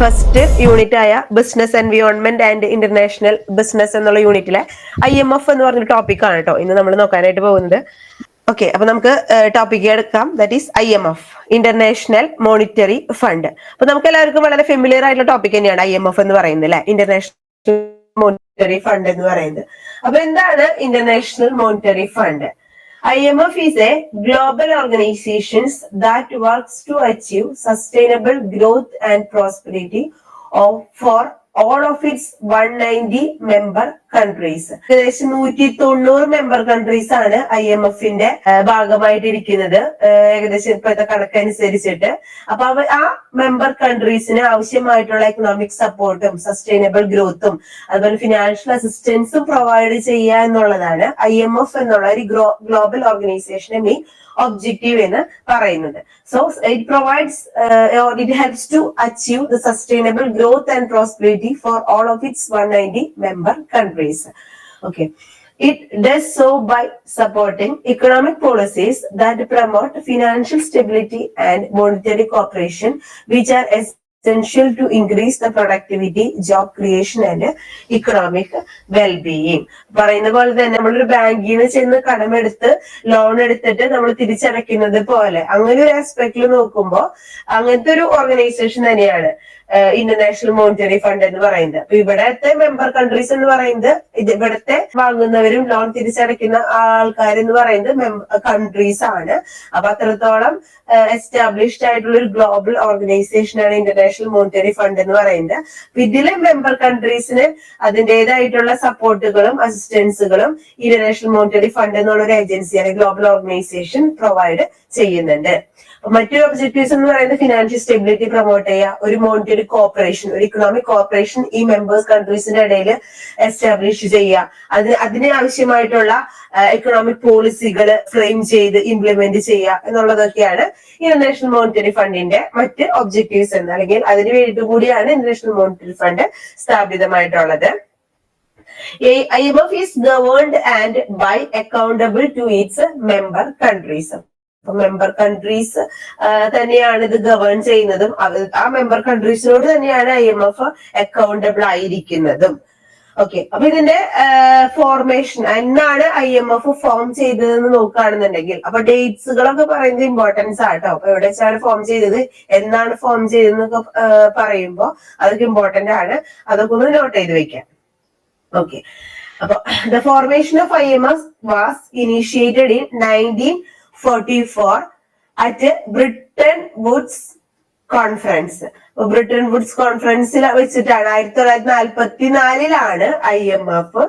First unit ആയ business environment and international business എന്നുള്ള യൂണിറ്റിലെ ഐ എം എഫ് എന്ന് പറഞ്ഞ ടോപ്പിക് ആണ് കേട്ടോ ഇന്ന് നമ്മൾ നോക്കാനായിട്ട് പോകുന്നത്. ഓക്കെ അപ്പൊ നമുക്ക് ടോപ്പിക് എടുക്കാം. That is I M F international monetary fund അപ്പൊ നമുക്ക് എല്ലാവർക്കും വളരെ ഫെമിലിയർ ആയിട്ടുള്ള ടോപ്പിക് തന്നെയാണ് ഐ എം എഫ് എന്ന് പറയുന്നത് അല്ലെ ഇന്റർനാഷണൽ മോണിറ്ററി ഫണ്ട് എന്ന് പറയുന്നത്. അപ്പൊ എന്താണ് international monetary fund IMF is a global organization that works to achieve sustainable growth and prosperity of, for all of its 190 member countries. ഏകദേശം നൂറ്റി തൊണ്ണൂറ് മെമ്പർ കൺട്രീസ് ആണ് ഐ എം എഫിന്റെ ഭാഗമായിട്ടിരിക്കുന്നത്. ഏകദേശം ഇപ്പോഴത്തെ കണക്കനുസരിച്ചിട്ട്. അപ്പൊ അവ ആ മെമ്പർ കൺട്രീസിന് ആവശ്യമായിട്ടുള്ള എക്കണോമിക് സപ്പോർട്ടും സസ്റ്റൈനബിൾ ഗ്രോത്തും അതുപോലെ ഫിനാൻഷ്യൽ അസിസ്റ്റൻസും പ്രൊവൈഡ് ചെയ്യുക എന്നുള്ളതാണ് ഐ എം എഫ് എന്നുള്ള ഒരു ഗ്ലോബൽ ഓർഗനൈസേഷന്റെ മെയിൻ ഒബ്ജക്റ്റീവ് എന്ന് പറയുന്നത്. So it provides it helps to achieve the sustainable growth and prosperity for all of its one ninety member countries okay It does so by supporting economic policies that promote financial stability and monetary cooperation, which are essential to increase the productivity, job creation, and economic well-being. പറയുന്ന പോലെ തന്നെ നമ്മളൊരു ബാങ്കിൽ നിന്ന് ചെന്ന് കടമെടുത്ത് loan എടുത്തിട്ട് നമ്മൾ തിരിച്ചടയ്ക്കുന്നത് പോലെ അങ്ങനെ ഒരു ആസ്പെക്ടിൽ നോക്കുമ്പോൾ അങ്ങനത്തെ ഒരു ഓർഗനൈസേഷൻ തന്നെയാണ് ഇന്റർനാഷണൽ മോണിറ്ററി ഫണ്ട് എന്ന് പറയുന്നത്. അപ്പൊ ഇവിടത്തെ മെമ്പർ കൺട്രീസ് എന്ന് പറയുന്നത് ഇവിടത്തെ വാങ്ങുന്നവരും ലോൺ തിരിച്ചടയ്ക്കുന്ന ആൾക്കാർ എന്ന് പറയുന്നത് കൺട്രീസ് ആണ്. അപ്പൊ അത്രത്തോളം എസ്റ്റാബ്ലിഷ്ഡ് ആയിട്ടുള്ള ഒരു ഗ്ലോബൽ ഓർഗനൈസേഷൻ ആണ് ഇന്റർനാഷണൽ മോണിറ്ററി ഫണ്ട് എന്ന് പറയുന്നത്. അപ്പൊ ഇതിലെ മെമ്പർ കൺട്രീസിന് അതിന്റെതായിട്ടുള്ള സപ്പോർട്ടുകളും അസിസ്റ്റൻസുകളും ഇന്റർനാഷണൽ മോണിറ്ററി ഫണ്ട് എന്നുള്ള ഒരു ഏജൻസിയാണ് ഗ്ലോബൽ ഓർഗനൈസേഷൻ പ്രൊവൈഡ് ചെയ്യുന്നുണ്ട്. മറ്റൊരു ഒബ്ജക്റ്റീവ്സ് എന്ന് പറയുന്നത് ഫിനാൻഷ്യൽ സ്റ്റെബിലിറ്റി പ്രൊമോട്ട് ചെയ്യുക ഒരു മോണിറ്ററി കോപ്പറേഷൻ ഒരു ഇക്കണോമിക് കോപ്പറേഷൻ ഈ മെമ്പേഴ്സ് കൺട്രീസിന്റെ ഇടയിൽ എസ്റ്റാബ്ലിഷ് ചെയ്യുക. അത് അതിന് ആവശ്യമായിട്ടുള്ള എക്കണോമിക് പോളിസികൾ ഫ്രെയിം ചെയ്ത് ഇംപ്ലിമെന്റ് ചെയ്യുക എന്നുള്ളതൊക്കെയാണ് ഇന്റർനാഷണൽ മോണിറ്ററി ഫണ്ടിന്റെ മറ്റ് ഒബ്ജക്റ്റീവ്സ് എന്ന്. അല്ലെങ്കിൽ അതിന് വേണ്ടിയിട്ട് കൂടിയാണ് ഇന്റർനാഷണൽ മോണിറ്ററി ഫണ്ട് സ്ഥാപിതമായിട്ടുള്ളത്. IMF is governed and by accountable to its member countries. Member countries തന്നെയാണ് ഇത് ഗവേൺ ചെയ്യുന്നതും. ആ മെമ്പർ കൺട്രീസിനോട് തന്നെയാണ് ഐ എം എഫ് അക്കൗണ്ടബിൾ ആയിരിക്കുന്നതും. ഓക്കെ അപ്പൊ ഇതിന്റെ ഫോർമേഷൻ എന്നാണ് ഐ എം എഫ് ഫോം ചെയ്തതെന്ന് നോക്കുകയാണെന്നുണ്ടെങ്കിൽ അപ്പൊ ഡേറ്റ്സുകളൊക്കെ പറയുന്നത് ഇമ്പോർട്ടൻസ് ആട്ടോ. അപ്പൊ എവിടെ വെച്ചാണ് ഫോം ചെയ്തത് എന്നാണ് ഫോം ചെയ്തതെന്നൊക്കെ പറയുമ്പോൾ അതൊക്കെ ഇമ്പോർട്ടന്റ് ആണ്. അതൊക്കെ ഒന്ന് നോട്ട് ചെയ്ത് വെക്കാം. ഓക്കെ അപ്പൊ the formation of I M S was initiated in nineteen at Bretton Woods conference Bretton Woods കോൺഫറൻസിൽ വെച്ചിട്ടാണ് ആയിരത്തി തൊള്ളായിരത്തി നാൽപ്പത്തി നാലിലാണ് I M F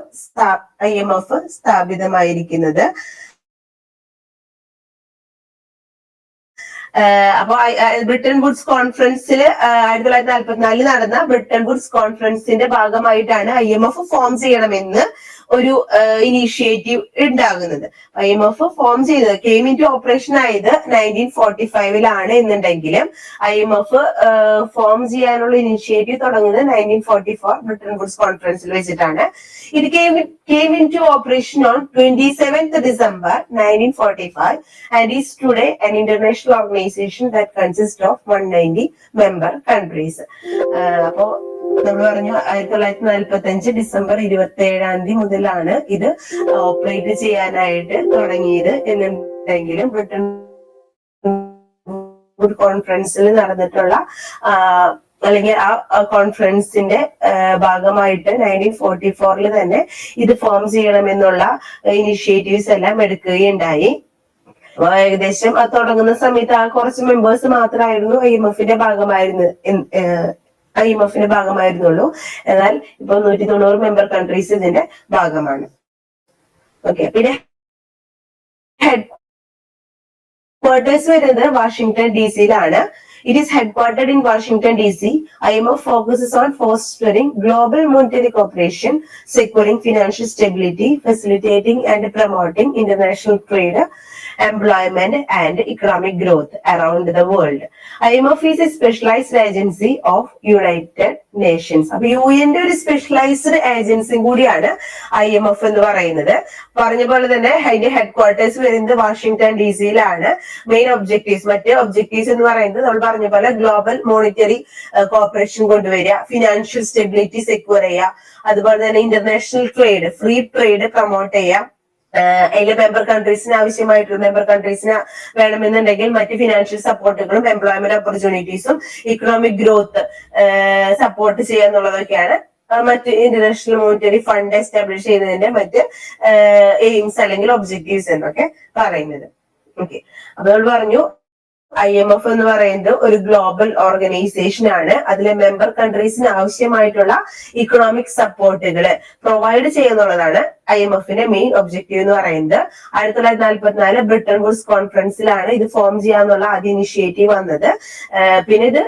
I M F സ്ഥാപിതമായിരിക്കുന്നത്. അപ്പൊ ബ്രിട്ടൻ വുഡ്സ് കോൺഫറൻസിൽ ആയിരത്തി തൊള്ളായിരത്തി നാൽപ്പത്തിനാലിൽ നടന്ന ബ്രിട്ടൻ വുഡ്സ് കോൺഫറൻസിന്റെ ഭാഗമായിട്ടാണ് ഐ എം എഫ് ഫോം ചെയ്യണമെന്ന് ഒരു ഇനീഷ്യേറ്റീവ് ഉണ്ടാകുന്നത്. ഐ എം എഫ് ഫോം ചെയ്തത് കെയിം ഇൻ ഓപ്പറേഷൻ ആയത് നയന്റീൻ ഫോർട്ടി ഫൈവിലാണ് എന്നുണ്ടെങ്കിലും ഐ എം എഫ് ഫോം ചെയ്യാനുള്ള ഇനീഷ്യേറ്റീവ് തുടങ്ങുന്നത് nineteen forty four Bretton Woods കോൺഫറൻസിൽ വെച്ചിട്ടാണ്. ഇത് came in to operation on twenty seventh December nineteen forty five and is today an international organisation that consist of one ninety member countries അപ്പോ നമ്മൾ പറഞ്ഞു ആയിരത്തി തൊള്ളായിരത്തി നാൽപ്പത്തി അഞ്ച് ഡിസംബർ ഇരുപത്തി ഏഴാം തീയതി മുതലാണ് ഇത് ഓപ്പറേറ്റ് ചെയ്യാനായിട്ട് തുടങ്ങിയത് എന്നുണ്ടെങ്കിലും ബ്രിട്ടൻ കോൺഫറൻസിൽ നടന്നിട്ടുള്ള അല്ലെങ്കിൽ ആ കോൺഫറൻസിന്റെ ഭാഗമായിട്ട് നയന്റീൻ ഫോർട്ടി ഫോറിൽ തന്നെ ഇത് ഫോം ചെയ്യണമെന്നുള്ള ഇനിഷ്യേറ്റീവ്സ് എല്ലാം എടുക്കുകയുണ്ടായി. ഏകദേശം തുടങ്ങുന്ന സമയത്ത് ആ കുറച്ച് മെമ്പേഴ്സ് മാത്രമായിരുന്നു ഐ എം എഫിന്റെ ഭാഗമായിരുന്നു ഐ എം എഫിന്റെ ഭാഗമായിരുന്നുള്ളൂ എന്നാൽ ഇപ്പൊ നൂറ്റി തൊണ്ണൂറ് മെമ്പർ കൺട്രീസ് ഇതിന്റെ ഭാഗമാണ് ഓക്കെ പിന്നെ ഹെഡ് ക്വാർട്ടേഴ്സ് വരുന്നത് വാഷിംഗ്ടൺ ഡി സിയിലാണ് It is headquartered in Washington, D.C. IMF focuses on fostering global monetary cooperation, securing financial stability, facilitating and promoting international trade, employment and economic growth around the world. IMF is a specialized agency of United Nations. അപ്പൊ U എന്റെ ഒരു specialised ഏജൻസിയും കൂടിയാണ് I M F എന്ന് പറയുന്നത് പറഞ്ഞ പോലെ തന്നെ അതിന്റെ ഹെഡ് ക്വാർട്ടേഴ്സ് വരുന്നത് വാഷിംഗ്ടൺ ഡി സിയിലാണ് മെയിൻ ഒബ്ജക്റ്റീവ്സ് മറ്റ് ഒബ്ജക്റ്റീവ്സ് എന്ന് പറയുന്നത് നമ്മൾ പറഞ്ഞ പോലെ ഗ്ലോബൽ മോണിറ്ററി കോർപ്പറേഷൻ കൊണ്ടുവരിക ഫിനാൻഷ്യൽ സ്റ്റെബിലിറ്റി സെക്യൂർ ചെയ്യുക അതുപോലെ തന്നെ international trade free trade promote ചെയ്യാം അതിലെ മെമ്പർ കൺട്രീസിന് ആവശ്യമായിട്ടുള്ള മെമ്പർ കൺട്രീസിന് വേണമെന്നുണ്ടെങ്കിൽ മറ്റ് ഫിനാൻഷ്യൽ സപ്പോർട്ടുകളും എംപ്ലോയ്മെന്റ് ഓപ്പർച്യൂണിറ്റീസും ഇക്കണോമിക് ഗ്രോത്ത് സപ്പോർട്ട് ചെയ്യുക എന്നുള്ളതൊക്കെയാണ്. മറ്റ് ഇന്റർനാഷണൽ മോണിറ്ററി ഫണ്ട് എസ്റ്റാബ്ലിഷ് ചെയ്യുന്നതിന്റെ മറ്റ് എയിംസ് അല്ലെങ്കിൽ ഒബ്ജക്റ്റീവ്സ് എന്നൊക്കെ പറയുന്നത്. ഓക്കെ അപ്പൊ നമ്മൾ പറഞ്ഞു ഐ എം എഫ് എന്ന് പറയുന്നത് ഒരു ഗ്ലോബൽ ഓർഗനൈസേഷൻ ആണ്. അതിലെ മെമ്പർ കൺട്രീസിന് ആവശ്യമായിട്ടുള്ള ഇക്കണോമിക് സപ്പോർട്ടുകൾ പ്രൊവൈഡ് ചെയ്യുന്നുള്ളതാണ് ഐ എം എഫിന്റെ മെയിൻ ഒബ്ജക്റ്റീവ് എന്ന് പറയുന്നത്. ആയിരത്തി തൊള്ളായിരത്തി നാല്പത്തിനാല് ബ്രിട്ടൻ വുഡ്സ് കോൺഫറൻസിലാണ് ഇത് ഫോം ചെയ്യാന്നുള്ള ആദ്യ ഇനിഷ്യേറ്റീവ് വന്നത്. പിന്നെ ഇത്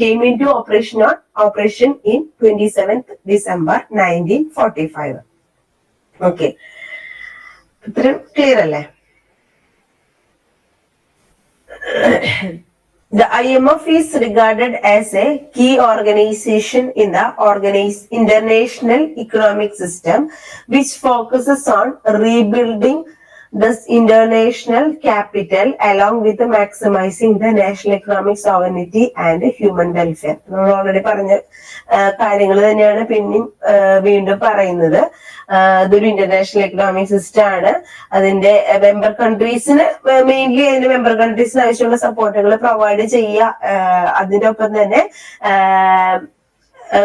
came in to operation on operation in twenty seventh December nineteen forty five okay ഇത്രയും ക്ലിയർ അല്ലേ? The IMF is regarded as a key organization in the international economic system, which focuses on rebuilding this international capital along with maximizing the national economic sovereignty and human welfare. നമ്മൾ already പറഞ്ഞ കാര്യങ്ങൾ തന്നെയാണ് പിന്നെയും വീണ്ടും പറയുന്നത് ഇതൊരു international economic system ആണ് അതിന്റെ മെമ്പർ കൺട്രീസിന് മെയിൻലി അതിന്റെ മെമ്പർ കൺട്രീസിന് ആവശ്യമുള്ള സപ്പോർട്ടുകൾ പ്രൊവൈഡ് ചെയ്യുക അതിന്റെ ഒപ്പം തന്നെ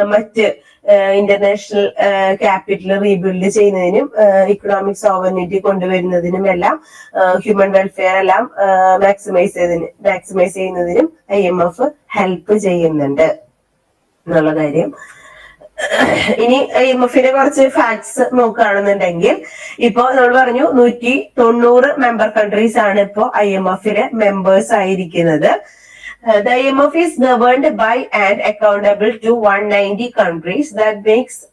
മറ്റ് ഇന്റർനാഷണൽ ക്യാപിറ്റൽ റീബിൽഡ് ചെയ്യുന്നതിനും ഇക്കണോമിക് സോവർണിറ്റി കൊണ്ടുവരുന്നതിനും എല്ലാം ഹ്യൂമൻ വെൽഫെയർ എല്ലാം മാക്സിമൈസ് ചെയ്തതിന് മാക്സിമൈസ് ചെയ്യുന്നതിനും ഐ എം എഫ് ഹെൽപ്പ് ചെയ്യുന്നുണ്ട് എന്നുള്ള കാര്യം. ഇനി എം എഫിന്റെ കുറച്ച് ഫാക്ട്സ് നോക്കുകയാണെന്നുണ്ടെങ്കിൽ ഇപ്പോ നമ്മൾ പറഞ്ഞു നൂറ്റി തൊണ്ണൂറ് മെമ്പർ കൺട്രീസ് ആണ് ഇപ്പോ ഐ എം എഫിലെ മെമ്പേഴ്സ് ആയിരിക്കുന്നത്. The IMF is governed by and accountable to 190 countries that makes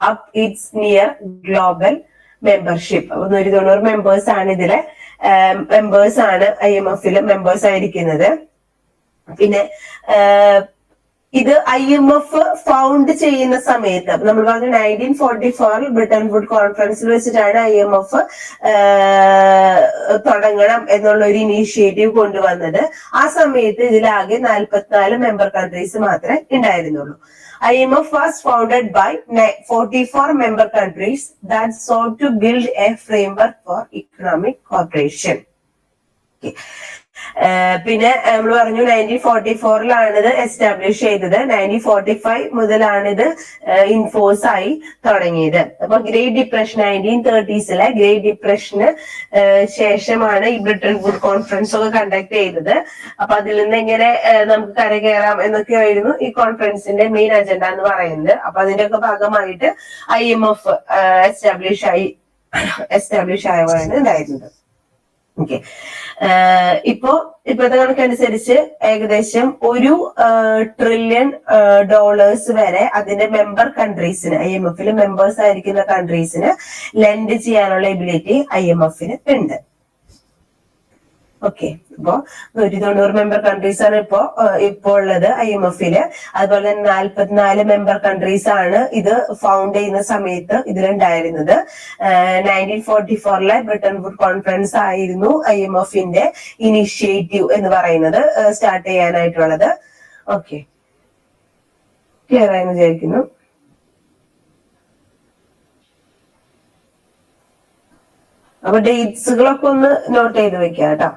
up its near global membership. members ആണ് ഐ എം എഫിലെ മെമ്പേഴ്സ് ആയിരിക്കുന്നത് പിന്നെ ഇത് ഐ എം എഫ് ഫൗണ്ട് ചെയ്യുന്ന സമയത്ത്. നമ്മൾ പറഞ്ഞു നയന്റീൻ ഫോർട്ടി ഫോറിൽ ബ്രിട്ടൻ വുഡ് കോൺഫറൻസിൽ വെച്ചിട്ടാണ് ഐ എം എഫ് തുടങ്ങണം എന്നുള്ള ഒരു ഇനീഷ്യേറ്റീവ് കൊണ്ടുവന്നത്. ആ സമയത്ത് ഇതിലാകെ നാൽപ്പത്തിനാല് മെമ്പർ കൺട്രീസ് മാത്രമേ ഉണ്ടായിരുന്നുള്ളൂ. I M F was founded by forty four member countries that so to build a framework for economic corporation പിന്നെ നമ്മൾ പറഞ്ഞു നയന്റീൻ ഫോർട്ടി ഇത് എസ്റ്റാബ്ലിഷ് ചെയ്തത്. നയന്റീൻ ഫോർട്ടി ഫൈവ് മുതലാണ് ഇത് ഇൻഫോഴ്സ് ആയി തുടങ്ങിയത്. അപ്പൊ ഗ്രേറ്റ് ഡിപ്രഷൻ നയന്റീൻ തേർട്ടീസിലെ ഗ്രേറ്റ് ഡിപ്രഷന് ശേഷമാണ് ഈ ബ്രിട്ടൻ ഫുഡ് കോൺഫറൻസ് ഒക്കെ കണ്ടക്ട് ചെയ്തത്. അപ്പൊ അതിൽ നിന്ന് എങ്ങനെ നമുക്ക് കരകയറാം എന്നൊക്കെ ആയിരുന്നു ഈ കോൺഫറൻസിന്റെ മെയിൻ അജണ്ട എന്ന് പറയുന്നത്. അപ്പൊ അതിന്റെ ഒക്കെ ഭാഗമായിട്ട് ഐ എം എഫ് എസ്റ്റാബ്ലിഷ് ആയി എസ്റ്റാബ്ലിഷ് ആയതാണ് ഉണ്ടായിരുന്നത്. ഓക്കെ ഇപ്പോ ഇപ്പോഴത്തെ കണക്കനുസരിച്ച് ഏകദേശം ഒരു ട്രില്യൺ ഡോളേഴ്സ് വരെ അതിന്റെ മെമ്പർ കൺട്രീസിന് ഐ എം എഫിൽ മെമ്പേഴ്സ് ആയിരിക്കുന്ന കൺട്രീസിന് ലെൻഡ് ചെയ്യാനുള്ള എബിലിറ്റി ഐ എം എഫിന് ഉണ്ട്. ഓക്കെ ഇപ്പോ നൂറ്റി തൊണ്ണൂറ് മെമ്പർ കൺട്രീസ് ആണ് ഇപ്പോ ഇപ്പോ ഉള്ളത് ഐ എം എഫിൽ അതുപോലെ തന്നെ നാല്പത്തിനാല് മെമ്പർ കൺട്രീസ് ആണ് ഇത് ഫൗണ്ട് ചെയ്യുന്ന സമയത്ത് ഇതിലുണ്ടായിരുന്നത് നയന്റീൻ ഫോർട്ടി ഫോറിലെ ബ്രിട്ടൻ വുഡ് കോൺഫറൻസ് ആയിരുന്നു ഐ എം എഫിന്റെ ഇനിഷ്യേറ്റീവ് എന്ന് പറയുന്നത് സ്റ്റാർട്ട് ചെയ്യാനായിട്ടുള്ളത്. ഓക്കെ ക്ലിയർ ആയെന്ന് വിചാരിക്കുന്നു. അപ്പൊ ഡേറ്റ്സുകളൊക്കെ ഒന്ന് നോട്ട് ചെയ്ത് വെക്കാം കേട്ടോ.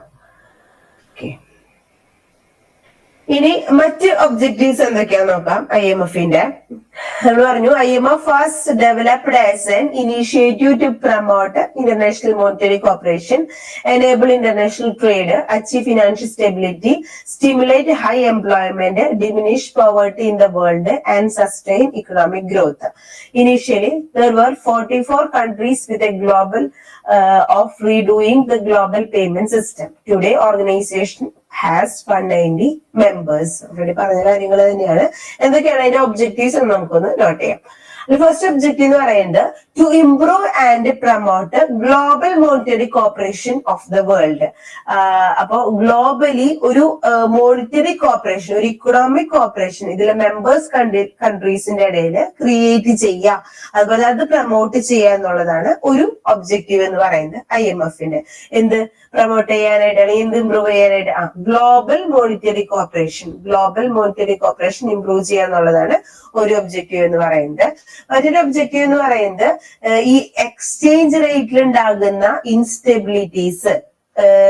ഓക്കെ ഇനി മറ്റ് ഒബ്ജക്റ്റീവ്സ് എന്തൊക്കെയാന്ന് നോക്കാം ഐ എം എഫിന്റെ നമ്മൾ പറഞ്ഞു I M F fast developed as an initiative to promote international monetary corporation enable international trade achieve financial stability stimulate high employment diminish poverty in the world and sustain economic growth initially there were forty four countries with a global of redoing the global payment system today organization has one ninety members already പറഞ്ഞ കാര്യങ്ങൾ തന്നെയാണ്. എന്തൊക്കെയാണ് അതിന്റെ objectives എന്ന് നമുക്കൊന്ന് not ചെയ്യാം. First objective എന്ന് പറയുന്നത് to improve and promote global monetary cooperation of the world അപ്പോ ഗ്ലോബലി ഒരു മോണിറ്ററി കോപ്പറേഷൻ ഒരു ഇക്കണോമിക് കോപ്പറേഷൻ ഇതിലെ മെമ്പേഴ്സ് കൺട്രീസിന്റെ ഇടയിൽ ക്രിയേറ്റ് ചെയ്യുക. അതുപോലെ അത് പ്രൊമോട്ട് ചെയ്യുക എന്നുള്ളതാണ് ഒരു ഒബ്ജക്റ്റീവ് എന്ന് പറയുന്നത് ഐ എം എഫിന്റെ എന്ത് പ്രൊമോട്ട് ചെയ്യാനായിട്ട് അല്ലെങ്കിൽ എന്ത് ഇംപ്രൂവ് ചെയ്യാനായിട്ട്? ആ global monetary cooperation global monetary cooperation improve ചെയ്യുക എന്നുള്ളതാണ് ഒരു ഒബ്ജക്റ്റീവ് എന്ന് പറയുന്നത്. മറ്റൊരു ഒബ്ജക്റ്റീവ് എന്ന് പറയുന്നത് ഈ എക്സ്ചേഞ്ച് റേറ്റിൽ ഉണ്ടാകുന്ന ഇൻസ്റ്റെബിലിറ്റീസ്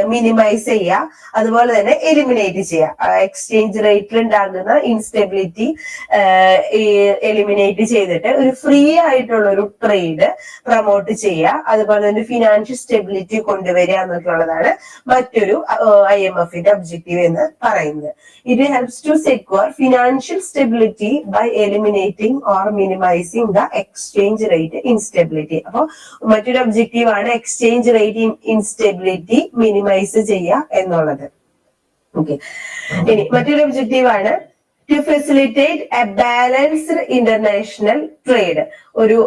മിനിമൈസ് ചെയ്യുക അതുപോലെ തന്നെ എലിമിനേറ്റ് ചെയ്യുക എക്സ്ചേഞ്ച് റേറ്റിൽ ഉണ്ടാകുന്ന ഇൻസ്റ്റെബിലിറ്റി എലിമിനേറ്റ് ചെയ്തിട്ട് ഒരു ഫ്രീ ആയിട്ടുള്ള ഒരു ട്രേഡ് പ്രൊമോട്ട് ചെയ്യുക അതുപോലെ തന്നെ ഫിനാൻഷ്യൽ സ്റ്റെബിലിറ്റി കൊണ്ടുവരിക എന്നൊക്കെയുള്ളതാണ് മറ്റൊരു ഐ എം എഫിന്റെ ഒബ്ജക്റ്റീവ് എന്ന് പറയുന്നത്. ഇത് helps to secure financial stability by eliminating or minimising the exchange rate instability അപ്പോൾ മറ്റൊരു ഒബ്ജക്റ്റീവ് ആണ് എക്സ്ചേഞ്ച് റേറ്റ് ഇൻസ്റ്റെബിലിറ്റി മിനിമൈസ് ചെയ്യുക എന്നുള്ളത്. ഓക്കെ ഇനി മറ്റൊരു ഒബ്ജക്റ്റീവ് ആണ് to facilitate a balanced international trade ഒരു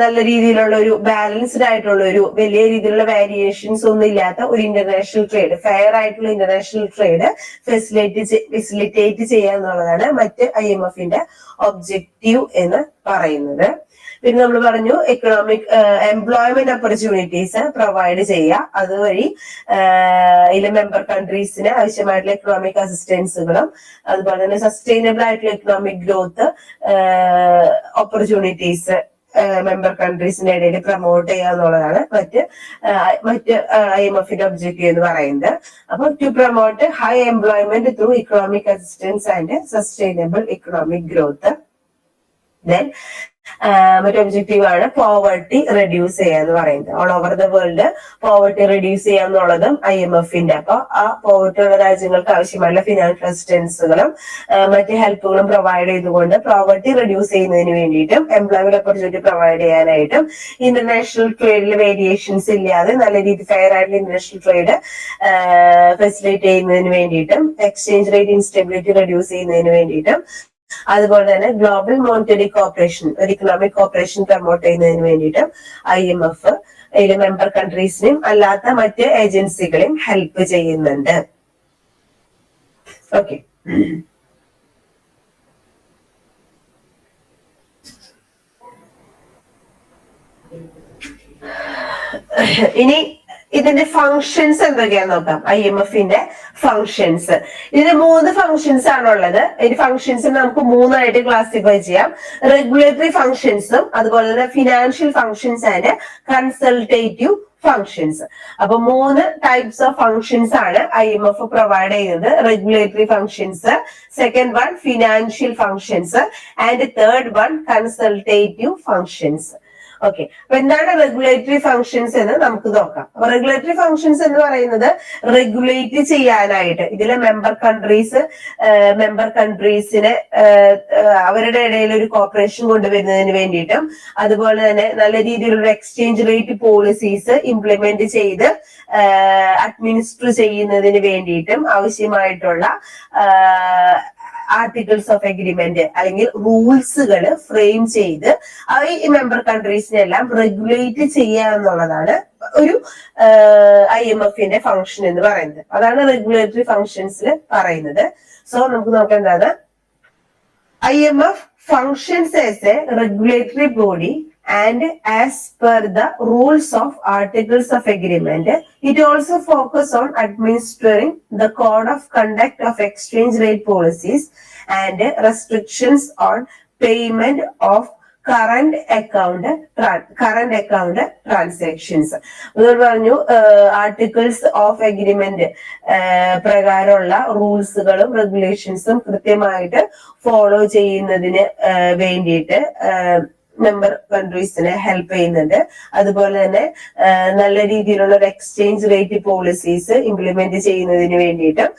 നല്ല രീതിയിലുള്ള ഒരു ബാലൻസ്ഡ് ആയിട്ടുള്ള ഒരു വലിയ രീതിയിലുള്ള വേരിയേഷൻസ് ഒന്നും ഇല്ലാത്ത ഒരു ഇന്റർനാഷണൽ ട്രേഡ് ഫെയർ ആയിട്ടുള്ള ഇന്റർനാഷണൽ ട്രേഡ് ഫെസിലിറ്റി ഫെസിലിറ്റേറ്റ് ചെയ്യുക എന്നുള്ളതാണ് മറ്റ് ഐ എം എഫിന്റെ ഒബ്ജക്റ്റീവ് എന്ന് പറയുന്നത്. പിന്നെ നമ്മൾ പറഞ്ഞു എക്കണോമിക് എംപ്ലോയ്മെന്റ് ഓപ്പർച്യൂണിറ്റീസ് പ്രൊവൈഡ് ചെയ്യുക അതുവഴി ഇതിലെ മെമ്പർ കൺട്രീസിന് ആവശ്യമായിട്ടുള്ള എക്കണോമിക് അസിസ്റ്റൻസുകളും അതുപോലെ തന്നെ സസ്റ്റൈനബിൾ ആയിട്ടുള്ള എക്കണോമിക് ഗ്രോത്ത് ഓപ്പർച്യൂണിറ്റീസ് മെമ്പർ കൺട്രീസിന്റെ ഇടയിൽ പ്രൊമോട്ട് ചെയ്യുക എന്നുള്ളതാണ് മറ്റ് മറ്റ് ഐ എം എഫിന്റെ ഒബ്ജക്റ്റീവ് എന്ന് പറയുന്നത്. അപ്പൊ to promote high employment through economic assistance and sustainable economic growth then മറ്റൊരു ഒബ്ജക്റ്റീവ് ആണ് പോവർട്ടി റെഡ്യൂസ് ചെയ്യുക എന്ന് പറയുന്നത്. All over the world poverty reduce ചെയ്യുക എന്നുള്ളതും ഐ എം എഫിന്റെ അപ്പൊ ആ പോവർട്ടി ഉള്ള രാജ്യങ്ങൾക്ക് ആവശ്യമായുള്ള ഫിനാൻഷ്യൽ അസിസ്റ്റൻസുകളും മറ്റ് ഹെൽപ്പുകളും പ്രൊവൈഡ് ചെയ്തുകൊണ്ട് പോവർട്ടി റെഡ്യൂസ് ചെയ്യുന്നതിന് വേണ്ടിയിട്ടും എംപ്ലോയ്മെന്റ് ഓപ്പർച്യൂണിറ്റി പ്രൊവൈഡ് ചെയ്യാനായിട്ടും ഇന്റർനാഷണൽ ട്രേഡിൽ വേരിയേഷൻസ് ഇല്ലാതെ നല്ല രീതി ഫെയർ ആയിട്ടുള്ള ഇന്റർനാഷണൽ ട്രേഡ് ഫെസിലിറ്റേറ്റ് ചെയ്യുന്നതിന് വേണ്ടിയിട്ടും എക്സ്ചേഞ്ച് റേറ്റ് ഇൻസ്റ്റെബിലിറ്റി റെഡ്യൂസ് ചെയ്യുന്നതിന് വേണ്ടിയിട്ടും അതുപോലെ തന്നെ ഗ്ലോബൽ മോണിറ്ററി കോപ്പറേഷൻ ഒരു ഇക്കണോമിക് കോപ്പറേഷൻ പ്രൊമോട്ട് ചെയ്യുന്നതിന് വേണ്ടിയിട്ടും ഐ എം എഫ് മെമ്പർ കൺട്രീസിനെയും അല്ലാത്ത മറ്റ് ഏജൻസികളെയും ഹെൽപ്പ് ചെയ്യുന്നുണ്ട്. ഓക്കെ ഇനി ഇതിന്റെ ഫങ്ഷൻസ് എന്തൊക്കെയാന്ന് നോക്കാം. ഐ എം എഫിന്റെ ഫങ്ഷൻസ് ഇതിന് മൂന്ന് ഫങ്ഷൻസ് ആണുള്ളത് ഈ ഫങ്ഷൻസ് നമുക്ക് മൂന്നായിട്ട് ക്ലാസിഫൈ ചെയ്യാം. റെഗുലേറ്ററി ഫങ്ഷൻസും അതുപോലെ തന്നെ financial functions and consultative functions അപ്പൊ മൂന്ന് ടൈപ്സ് ഓഫ് ഫങ്ഷൻസ് ആണ് ഐ എം എഫ് പ്രൊവൈഡ് ചെയ്യുന്നത്. Regulatory functions second one financial functions and third one consultative functions okay അപ്പൊ എന്താണ് റെഗുലേറ്ററി ഫങ്ഷൻസ് എന്ന് നമുക്ക് നോക്കാം. അപ്പൊ റെഗുലേറ്ററി ഫങ്ഷൻസ് എന്ന് പറയുന്നത് റെഗുലേറ്റ് ചെയ്യാനായിട്ട് ഇതിലെ മെമ്പർ കൺട്രീസ് മെമ്പർ കൺട്രീസിനെ അവരുടെ ഇടയിൽ ഒരു കോപ്പറേഷൻ കൊണ്ടുവരുന്നതിന് വേണ്ടിയിട്ടും അതുപോലെ തന്നെ നല്ല രീതിയിലുള്ള എക്സ്ചേഞ്ച് റേറ്റ് പോളിസീസ് ഇംപ്ലിമെന്റ് ചെയ്ത് അഡ്മിനിസ്റ്റർ ചെയ്യുന്നതിന് വേണ്ടിയിട്ടും ആവശ്യമായിട്ടുള്ള ആർട്ടിക്കിൾസ് ഓഫ് എഗ്രിമെന്റ് അല്ലെങ്കിൽ റൂൾസുകൾ ഫ്രെയിം ചെയ്ത് ഈ മെമ്പർ കൺട്രീസിനെ എല്ലാം റെഗുലേറ്റ് ചെയ്യുക എന്നുള്ളതാണ് ഒരു ഐ എം എഫിന്റെ ഫംഗ്ഷൻ എന്ന് പറയുന്നത്. അതാണ് റെഗുലേറ്ററി ഫംഗ്ഷൻസിൽ പറയുന്നത്. സോ നമുക്ക് നോക്കാം എന്താണ്? I M F functions as a regulatory body and as per the rules of articles of agreement it also focus on administering the code of conduct of exchange rate policies and restrictions on payment of current account current account transactions അതുപോലെ പറഞ്ഞു articles of agreement പ്രകാരമുള്ള റൂൾസുകളും റെഗുലേഷൻസും കൃത്യമായിട്ട് follow ചെയ്യുന്നതിന് വേണ്ടിയിട്ട് member കൺട്രീസിനെ help ചെയ്യുന്നുണ്ട്. അതുപോലെ തന്നെ നല്ല രീതിയിലുള്ള ഒരു എക്സ്ചേഞ്ച് റേറ്റ് പോളിസീസ് ഇംപ്ലിമെന്റ് ചെയ്യുന്നതിന് വേണ്ടിയിട്ടും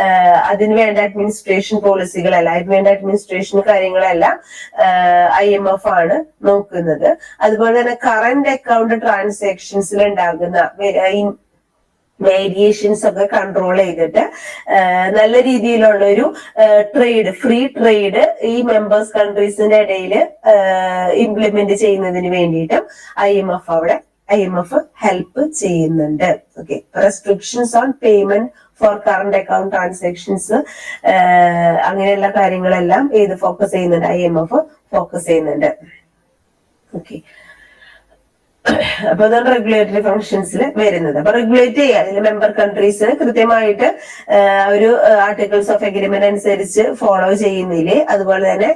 ആ, അതിന് വേണ്ട അഡ്മിനിസ്ട്രേഷൻ പോളിസികളല്ല അതിന് വേണ്ട അഡ്മിനിസ്ട്രേഷൻ കാര്യങ്ങളെല്ലാം ഐ എം എഫ് ആണ് നോക്കുന്നത്. അതുപോലെ തന്നെ കറന്റ് അക്കൗണ്ട് ട്രാൻസാക്ഷൻസിൽ ഉണ്ടാകുന്ന വേരിയേഷൻസ് ഒക്കെ കൺട്രോൾ ചെയ്തിട്ട് നല്ല രീതിയിലുള്ള ഒരു ട്രേഡ് ഫ്രീ ട്രേഡ് ഈ മെമ്പേഴ്സ് കൺട്രീസിന്റെ ഇടയിൽ ഇംപ്ലിമെന്റ് ചെയ്യുന്നതിന് വേണ്ടിയിട്ടും ഐ എം എഫ് അവിടെ ഐ എം എഫ് ഹെൽപ്പ് ചെയ്യുന്നുണ്ട്. Okay restrictions on payment for current account transactions അങ്ങനെയുള്ള കാര്യങ്ങളെല്ലാം ഏത് ഫോക്കസ് ചെയ്യുന്നുണ്ട്? ഐ എം എഫ് ഫോക്കസ് ചെയ്യുന്നുണ്ട്. ഓക്കെ അപ്പൊ അതാണ് റെഗുലേറ്ററി ഫംഗ്ഷൻസിൽ വരുന്നത്. അപ്പൊ റെഗുലേറ്റ് ചെയ്യുക അതിൽ മെമ്പർ കൺട്രീസ് കൃത്യമായിട്ട് ഒരു ആർട്ടിക്കിൾസ് ഓഫ് എഗ്രിമെന്റ് അനുസരിച്ച് ഫോളോ ചെയ്യുന്നില്ല അതുപോലെ തന്നെ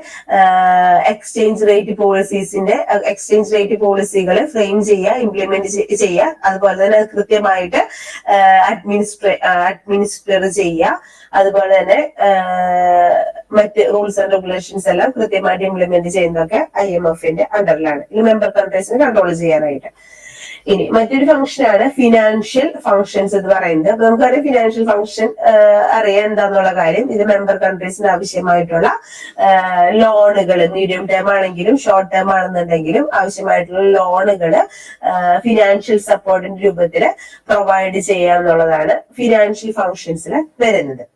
എക്സ്ചേഞ്ച് റേറ്റ് പോളിസീസിന്റെ എക്സ്ചേഞ്ച് റേറ്റ് പോളിസികൾ ഫ്രെയിം ചെയ്യുക ഇംപ്ലിമെന്റ് ചെയ്യുക അതുപോലെ തന്നെ അത് കൃത്യമായിട്ട് അഡ്മിനിസ്ട്രേ അഡ്മിനിസ്റ്റർ ചെയ്യുക അതുപോലെ തന്നെ മറ്റ് റൂൾസ് ആൻഡ് റെഗുലേഷൻസ് എല്ലാം കൃത്യമായിട്ട് ഇംപ്ലിമെന്റ് ചെയ്യുന്നതൊക്കെ ഐ എം എഫിന്റെ അണ്ടറിലാണ് ഈ മെമ്പർ കൺട്രീസിന് കൺട്രോൾ ചെയ്യാനായിട്ട്. ഇനി മറ്റൊരു ഫംഗ്ഷൻ ആണ് ഫിനാൻഷ്യൽ ഫംഗ്ഷൻസ് എന്ന് പറയുന്നത്. അപ്പൊ നമുക്കറിയാം ഫിനാൻഷ്യൽ ഫംഗ്ഷൻ അറിയാൻ എന്താന്നുള്ള കാര്യം. ഇത് മെമ്പർ കൺട്രീസിന് ആവശ്യമായിട്ടുള്ള ലോണുകൾ മീഡിയം ടേം ആണെങ്കിലും ഷോർട്ട് ടേം ആണെന്നുണ്ടെങ്കിലും ആവശ്യമായിട്ടുള്ള ലോണുകൾ ഫിനാൻഷ്യൽ സപ്പോർട്ടിന്റെ രൂപത്തിൽ പ്രൊവൈഡ് ചെയ്യുക എന്നുള്ളതാണ് ഫിനാൻഷ്യൽ ഫംഗ്ഷൻസിൽ വരുന്നത്.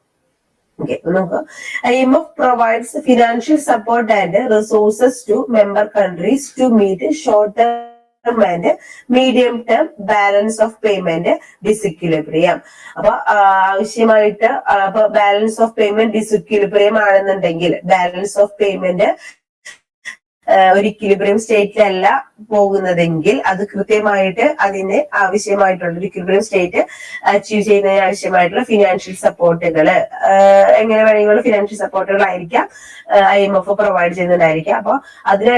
Okay, നമുക്ക് IMF provides financial support and resources to member countries to meet short-term and medium term balance of payment disequilibrium അപ്പൊ ആവശ്യമായിട്ട് അപ്പൊ ബാലൻസ് ഓഫ് പേയ്മെന്റ് ഡിസിക്യുലിബ്രിയം ആണെന്നുണ്ടെങ്കിൽ ബാലൻസ് ഓഫ് പേയ്മെന്റ് ഒരു ഇക്വിലിബ്രിയം സ്റ്റേറ്റിലല്ല പോകുന്നതെങ്കിൽ അത് കൃത്യമായിട്ട് അതിന് ആവശ്യമായിട്ടുള്ള ഒരു ഇക്വിലിബ്രിയം സ്റ്റേറ്റ് അച്ചീവ് ചെയ്യുന്നതിന് ആവശ്യമായിട്ടുള്ള ഫിനാൻഷ്യൽ സപ്പോർട്ടുകൾ എങ്ങനെ വേണമെങ്കിലും ഫിനാൻഷ്യൽ സപ്പോർട്ടുകൾ ആയിരിക്കാം ഐ എം എഫ് പ്രൊവൈഡ് ചെയ്യുന്നുണ്ടായിരിക്കാം. അപ്പൊ അതിന്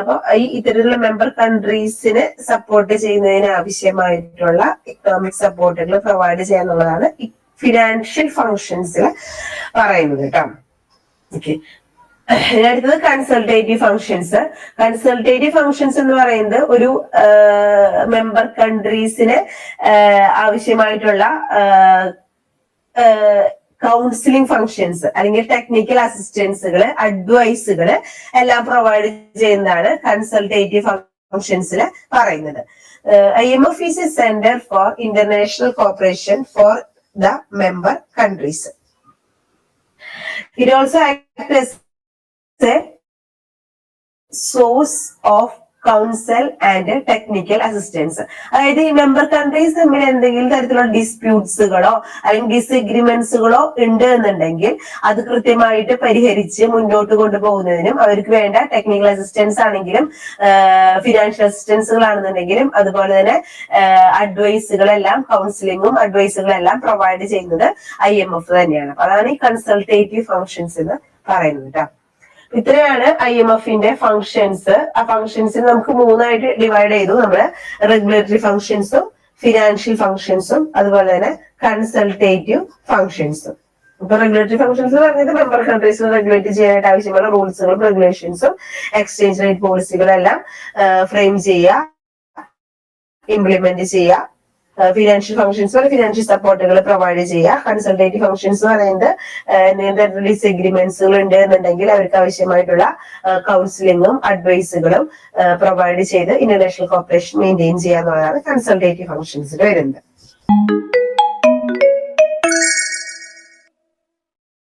അപ്പൊ ഈ ഇത്തരത്തിലുള്ള മെമ്പർ കൺട്രീസിന് സപ്പോർട്ട് ചെയ്യുന്നതിന് ആവശ്യമായിട്ടുള്ള ഇക്കണോമിക് സപ്പോർട്ടുകൾ പ്രൊവൈഡ് ചെയ്യാന്നുള്ളതാണ് ഫിനാൻഷ്യൽ ഫങ്ഷൻസിൽ പറയുന്നത് കേട്ടോ. അടുത്തത് കൺസൾട്ടേറ്റീവ് ഫങ്ഷൻസ് കൺസൾട്ടേറ്റീവ് ഫങ്ഷൻസ് എന്ന് പറയുന്നത് ഒരു മെമ്പർ കൺട്രീസിന് ആവശ്യമായിട്ടുള്ള കൗൺസിലിംഗ് ഫങ്ഷൻസ് അല്ലെങ്കിൽ ടെക്നിക്കൽ അസിസ്റ്റൻസുകൾ അഡ്വൈസുകൾ എല്ലാം പ്രൊവൈഡ് ചെയ്യുന്നതാണ് കൺസൾട്ടേറ്റീവ് ഫങ്ഷൻസിൽ പറയുന്നത്. I M F is a centre for international cooperation for the member countries it also act a source of council and technical assistance അതായത് ഈ മെമ്പർ കൺട്രീസ് തമ്മിൽ എന്തെങ്കിലും തരത്തിലുള്ള ഡിസ്പ്യൂട്ട്സുകളോ അല്ലെങ്കിൽ ഡിസ്എഗ്രിമെന്റ്സുകളോ ഉണ്ട് എന്നുണ്ടെങ്കിൽ അത് കൃത്യമായിട്ട് പരിഹരിച്ച് മുന്നോട്ട് കൊണ്ടുപോകുന്നതിനും അവർക്ക് വേണ്ട ടെക്നിക്കൽ അസിസ്റ്റൻസ് ആണെങ്കിലും ഫിനാൻഷ്യൽ അസിസ്റ്റൻസുകളാണെന്നുണ്ടെങ്കിലും അതുപോലെ തന്നെ അഡ്വൈസുകളെല്ലാം കൗൺസിലിങ്ങും അഡ്വൈസുകളെല്ലാം പ്രൊവൈഡ് ചെയ്യുന്നത് ഐ എം എഫ് തന്നെയാണ്. അതാണ് ഈ കൺസൾട്ടേറ്റീവ് ഫങ്ഷൻസ് എന്ന് പറയുന്നത് കേട്ടോ ഇത്രയാണ് ഐ എം എഫിന്റെ ഫങ്ഷൻസ് ആ ഫങ്ഷൻസിന് നമുക്ക് മൂന്നായിട്ട് ഡിവൈഡ് ചെയ്തു. നമ്മൾ റെഗുലേറ്ററി ഫങ്ഷൻസും ഫിനാൻഷ്യൽ ഫങ്ഷൻസും അതുപോലെ തന്നെ കൺസൾട്ടേറ്റീവ് ഫങ്ഷൻസും ഇപ്പൊ റെഗുലേറ്ററി ഫങ്ഷൻസ് പറഞ്ഞത് മെമ്പർ കൺട്രീസിൽ റെഗുലേറ്റ് ചെയ്യാനായിട്ട് ആവശ്യമുള്ള റൂൾസുകളും റെഗുലേഷൻസും എക്സ്ചേഞ്ച് റേറ്റ് പോളിസികളെല്ലാം ഫ്രെയിം ചെയ്യുക ഇംപ്ലിമെന്റ് ചെയ്യുക ഫിനാൻഷ്യൽ ഫംഗ്ഷൻസ് ഫിനാൻഷ്യൽ സപ്പോർട്ടുകൾ പ്രൊവൈഡ് ചെയ്യുക കൺസൾട്ടേറ്റീവ് ഫംഗ്ഷൻസ് പറയുന്നത് റിലീസ് എഗ്രിമെന്റ്സുകൾ ഉണ്ട് എന്നുണ്ടെങ്കിൽ അവർക്ക് ആവശ്യമായിട്ടുള്ള കൗൺസിലിങ്ങും അഡ്വൈസുകളും പ്രൊവൈഡ് ചെയ്ത് ഇന്റർനാഷണൽ കോപ്പറേഷൻ മെയിന്റെയിൻ ചെയ്യുക എന്നുള്ളതാണ് കൺസൾട്ടേറ്റീവ് ഫംഗ്ഷൻസിൽ വരുന്നത്.